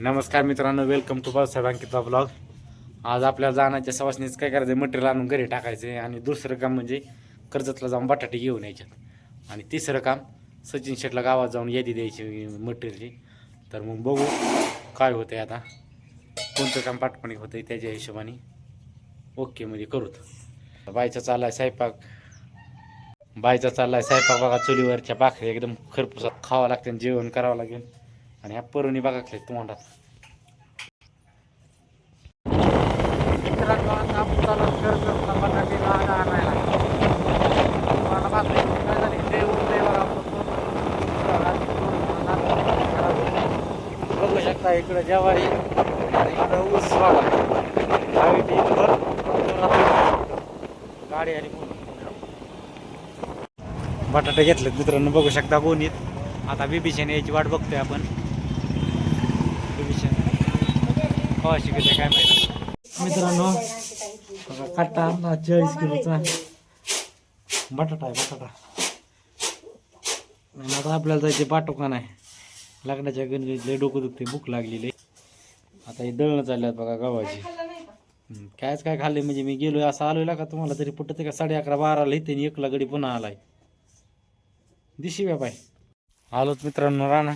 नमस्कार मित्रांनो welcome to Balasaheb Ankita blog आज आपल्या जाण्याच्या सवासनीच काय करायचं मटेरियल आणून घरी टाकायचं आहे आणि दुसरं काम म्हणजे कर्जतला जाऊन बटाटे घेऊन यायच्यात. आणि तिसरं काम सचिन शेटला गावात जाऊन यादी द्यायची मटेरियलची तर मग बघू काय होतं आहे आता. कोणतं काम पाठपणी होतं आहे त्याच्या हिशोबाने. ओके म्हणजे करूत. बायचा चाललाय स्वयंपाक. बायचा चाललाय स्वयंपाक बघा चुलीवरच्या भाकरी एकदम खरपुसात खावं लागते आणि जेवण करावं लागेल. आणि ह्या परुणी बघा खाली तोंडात. मित्रांनो आता आणायला. काय झाली? जेवण लय बघा शकता इकडं ज्वारी. आणि इकडं ऊस गाडी आली बटाटे घेतलेत मित्रांनो बघू शकता गोणीत आता बिभीषण यायची वाट बघतोय आपण. बिभीषण कवा शिकते काय माहिती. मित्रांनो काटा कट्टा चाळीस किलोचा बटाटा आहे बटाटा. आता आपल्याला जायचे पाठोका नाही लग्नाच्या गणगणीत लय डोकं दुखते भूक लागलेली. आता हे दळणं चालल्यात बघा गव्हाची. कायच काय खाल्ले म्हणजे मी गेलोय असं आलोय का तुम्हाला तरी पटत का साडे अकरा बाराला इथे आणि एकला गडी पुन्हा आलाय. दिशी बाय आलोच मित्रांनो राणा.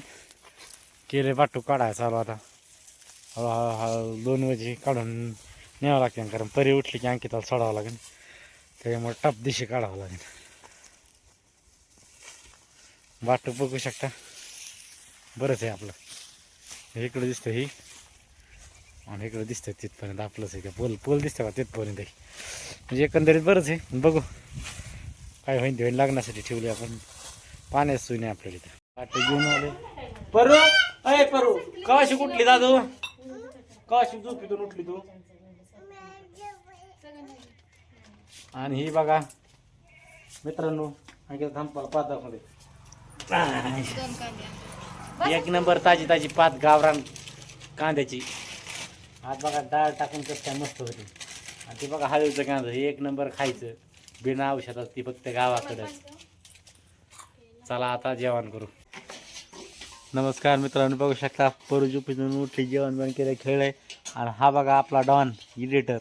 केले पाठू काढायला चालू आता. हळूहळू हळू दोन वाजे काढून न्यावं लागते कारण परी उठली की अंकिताला सोडावं लागेल. त्याच्यामुळे टप दिशी काढावं लागेल. वाटू बघू शकता. बरंच आहे आपलं. इकडं दिसतं ही. आणि इकडं दिसतं तिथपर्यंत आपलंच आहे. का पोल पोल दिसतं का तिथपर्यंत म्हणजे एकंदरीत बरंच आहे. बघू. काय होईन ते होईन. लागण्यासाठी ठेवली आपण. पाण्यात सुई नाही आपल्याला इथं. वाटे घेऊन आले परत अय परू कवाशी कुठली दादू? कवाशी झोपीतून उठली तू? आणि ही बघा मित्रांनो आणखी थांबपाला पाच दाखवते. एक नंबर ताजी ताजी पाच गावरान कांद्याची. आज बघा डाळ टाकून कसं काय मस्त होती. आणि ती बघा हळूचं कांदा हे एक नंबर खायचं. बिना औषधात ती फक्त गावाकडंच चला आता जेवण करू. नमस्कार मित्रांनो बघू शकता परू झोपेतून उठली जेवण बन केलं खेळ आहे. आणि हा बघा आपला डॉन एडिटर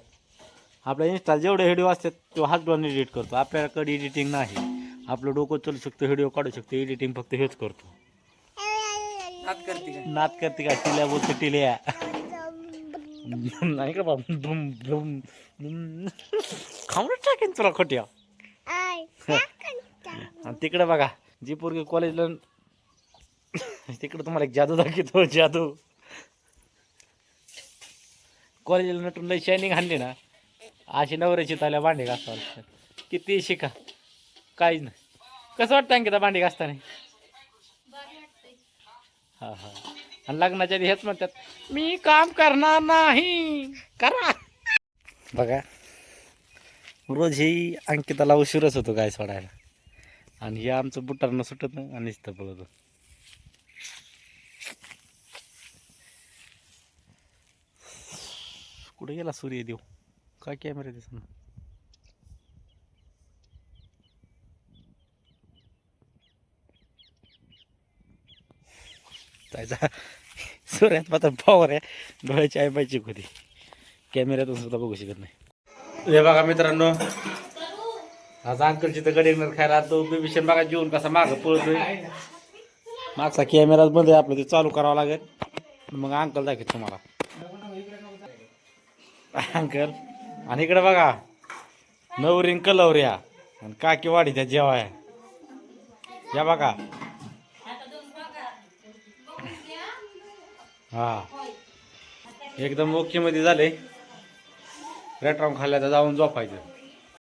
आपल्या इन्स्टा जेवढे व्हिडिओ असतात तो हाच डॉन एडिट करतो. आपल्याकडे एडिटिंग नाही. आपलं डोकं चालू शकतो व्हिडिओ काढू शकतो. एडिटिंग फक्त हेच करतो. नात करते का? टिल्या बोलते टिल्या. नाही का बाबा? धुम धुम धुम. खाऊन टाकेन तुला खोट्या. आणि तिकडे बघा जी पोरगी कॉलेजला तिकडं तुम्हाला एक जादू दाखवतो जादू. कॉलेजला नटून लई शायनिंग आणली ना अशी नवऱ्याची ताल्या भांडी घासता किती शिका काहीच नाही. कसं वाटतं अंकिता भांडी घासताना? हा हा. आणि लग्नाच्या आधी हेच म्हणतात मी काम करणार नाही. करा. बघा रोज ही अंकिताला उशीरच होतो काय सोडायला. आणि हे आमचं बुटारनं सुटत नाही आणि इथं पळतो कुठे गेला सूर्य देव काय कॅमेरा दिसत त्याचा सूर्यात मात्र पॉवर आहे डोळ्याची आई पाहिजे होती कॅमेऱ्यातून सुद्धा बघू शकत नाही हे बघा मित्रांनो आज अंकलची तर गडी खायला तो बिभीषण बघा जेवून कसा मागं पळतोय मागचा कॅमेराच बंद आहे आपलं ते चालू करावं लागेल मग अंकल दाखवत तुम्हाला अंकल आणि इकडे बघा नवरीन कलवऱ्या आणि काकी वाढी त्या जेवाय. या बघा. हा. एकदम ओके मध्ये झाले. खाल्ल्या खाल्ल्याचं जाऊन झोपायचं.